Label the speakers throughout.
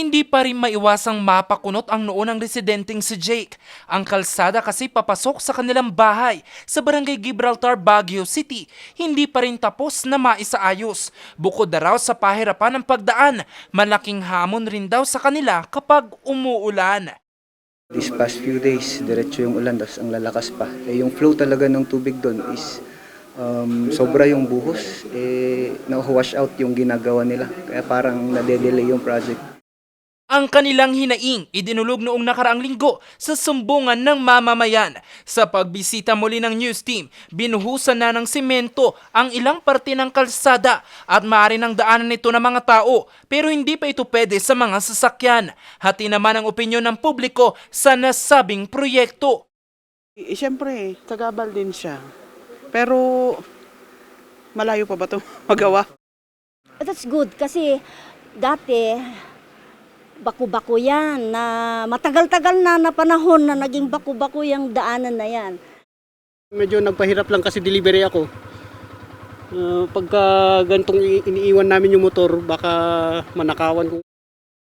Speaker 1: hindi pa rin maiwasang mapakunot ang noo ng residenteng si Jake. Ang kalsada kasi papasok sa kanilang bahay sa barangay Gibraltar, Baguio City, hindi pa rin tapos na maisaayos. Bukod na raw sa pahirapan ng pagdaan, malaking hamon rin daw sa kanila kapag umuulan.
Speaker 2: These past few days, diretso yung ulan, tapos ang lalakas pa. Eh, yung flow talaga ng tubig doon is um, sobra yung buhos. Eh, na-wash out yung ginagawa nila. Kaya parang nade-delay yung project.
Speaker 1: Ang kanilang hinaing idinulog noong nakaraang linggo sa sumbungan ng mamamayan. Sa pagbisita muli ng news team, binuhusan na ng simento ang ilang parte ng kalsada at maaari ng daanan nito ng mga tao pero hindi pa ito pwede sa mga sasakyan. Hati naman ang opinyon ng publiko sa nasabing proyekto.
Speaker 3: Eh, siyempre, tagabal din siya. Pero, malayo pa ba ito magawa?
Speaker 4: That's good kasi dati baku-bako yan na matagal-tagal na na panahon na naging baku-bako yung daanan na yan.
Speaker 5: Medyo nagpahirap lang kasi delivery ako. Uh, pagka gantong iniiwan namin yung motor, baka manakawan ko.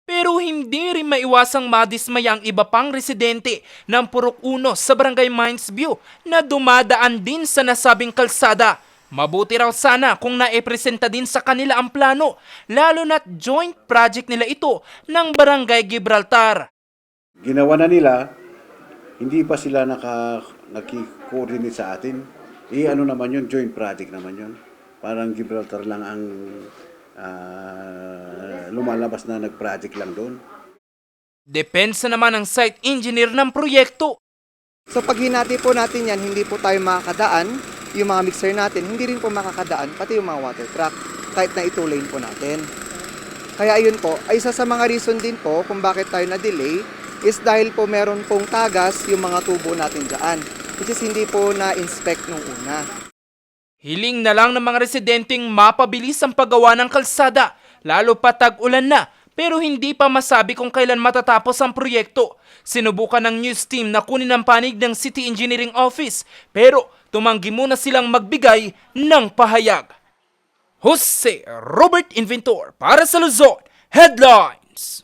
Speaker 1: Pero hindi rin maiwasang madismaya ang iba pang residente ng Purok Uno sa Barangay Mines View na dumadaan din sa nasabing kalsada. Mabuti raw sana kung naipresenta din sa kanila ang plano, lalo na't joint project nila ito ng Barangay Gibraltar.
Speaker 6: ginawa na nila, hindi pa sila naka, naki-coordinate sa atin. Eh ano naman yun, joint project naman yun. Parang Gibraltar lang ang ah, lumalabas na nag-project lang doon.
Speaker 1: Depensa naman ng site engineer ng proyekto.
Speaker 7: So pag hinati po natin yan, hindi po tayo makakadaan. Yung mga mixer natin, hindi rin po makakadaan, pati yung mga water truck, kahit na ito lane po natin. Kaya ayun po, isa sa mga reason din po kung bakit tayo na-delay is dahil po meron pong tagas yung mga tubo natin dyan. Which is hindi po na-inspect nung una.
Speaker 1: Hiling na lang ng mga residenteng mapabilis ang paggawa ng kalsada, lalo pa tag-ulan na, pero hindi pa masabi kung kailan matatapos ang proyekto. Sinubukan ng news team na kunin ang panig ng City Engineering Office, pero tumanggi muna silang magbigay ng pahayag. Jose Robert Inventor para sa Luzon Headlines.